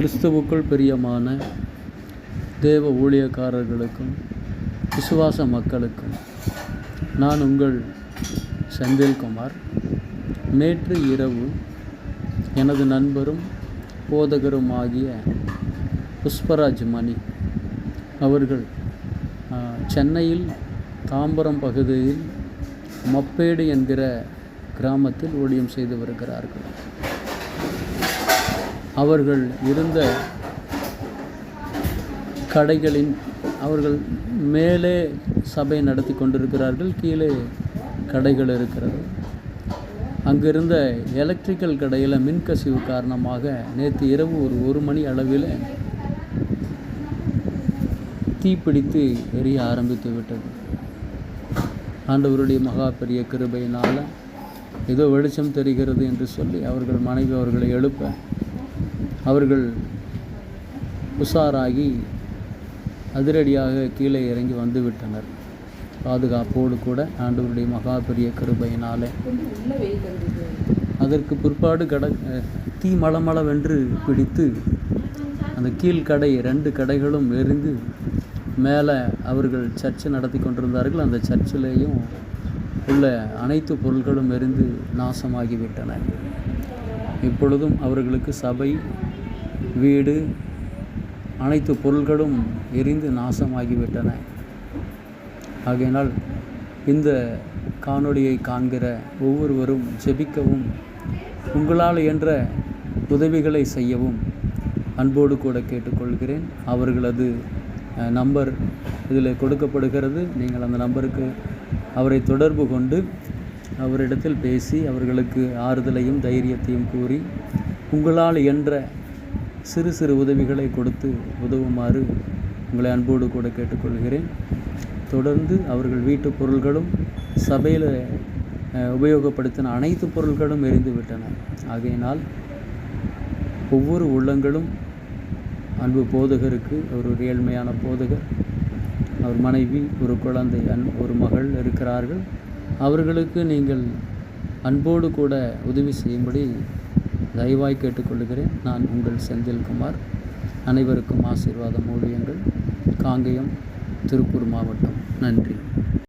கிறிஸ்துவுக்குள் பிரியமான தேவ ஊழியக்காரர்களுக்கும் விசுவாச மக்களுக்கும் நான் உங்கள் செந்தில்குமார் நேற்று இரவு எனது நண்பரும் போதகருமாகிய புஷ்பராஜ் மணி அவர்கள் சென்னையில் தாம்பரம் பகுதியில் மப்பேடு என்கிற கிராமத்தில் ஊழியம் செய்து வருகிறார்கள். அவர்கள் இருந்த கடைகளின் அவர்கள் மேலே சபை நடத்தி கொண்டிருக்கிறார்கள் கீழே கடைகள் இருக்கிறது. அங்கிருந்த எலக்ட்ரிக்கல் கடையில் மின்கசிவு காரணமாக நேற்று இரவு ஒரு ஒரு மணி அளவில் தீப்பிடித்து எரிய ஆரம்பித்து விட்டது. ஆண்டவருடைய மகா பெரிய கிருபையினால் ஏதோ வெளிச்சம் தெரிகிறது என்று சொல்லி அவர்கள் மனைவி அவர்களை எழுப்ப அவர்கள் உஷாராகி அதிரடியாக கீழே இறங்கி வந்து விட்டனர். பாதுகாப்போடு கூட ஆண்டவருடைய மகா பெரிய கிருபையினாலே. அதற்கு பிற்பாடு கட தீ மளமளவென்று பிடித்து அந்த கீழ்கடை ரெண்டு கடைகளும் எரிந்து மேலே அவர்கள் சர்ச்சை நடத்தி கொண்டிருந்தார்கள். அந்த சர்ச்சிலேயும் உள்ள அனைத்து பொருட்களும் எரிந்து நாசமாகிவிட்டன. இப்பொழுதும் அவர்களுக்கு சபை வீடு அனைத்து பொருள்களும் எரிந்து நாசமாகிவிட்டன. ஆகையினால் இந்த காணொளியை காண்கிற ஒவ்வொருவரும் ஜெபிக்கவும் உங்களால் என்ற உதவிகளை செய்யவும் அன்போடு கூட கேட்டுக்கொள்கிறேன். அவர்களது நம்பர் இதில் கொடுக்கப்படுகிறது. நீங்கள் அந்த நம்பருக்கு அவரை தொடர்பு கொண்டு அவரிடத்தில் பேசி அவர்களுக்கு ஆறுதலையும் தைரியத்தையும் கூறி உங்களால் என்ற சிறு சிறு உதவிகளை கொடுத்து உதவுமாறு உங்களை அன்போடு கூட கேட்டுக்கொள்கிறேன். தொடர்ந்து அவர்கள் வீட்டு பொருள்களும் சபையில் உபயோகப்படுத்தின அனைத்து பொருட்களும் எரிந்து விட்டன. ஆகையினால் ஒவ்வொரு உள்ளங்களும் அன்பு போதகருக்கு ஒரு ஏழ்மையான போதகர் அவர் மனைவி ஒரு குழந்தை அன் ஒரு மகள் இருக்கிறார்கள். அவர்களுக்கு நீங்கள் அன்போடு கூட உதவி செய்யும்படி தயவாய் கேட்டுக்கொள்கிறேன். நான் உங்கள் செந்தில்குமார் அனைவருக்கும் ஆசீர்வாதம் ஊழியங்கள். காங்கேயம் திருப்பூர் மாவட்டம். நன்றி.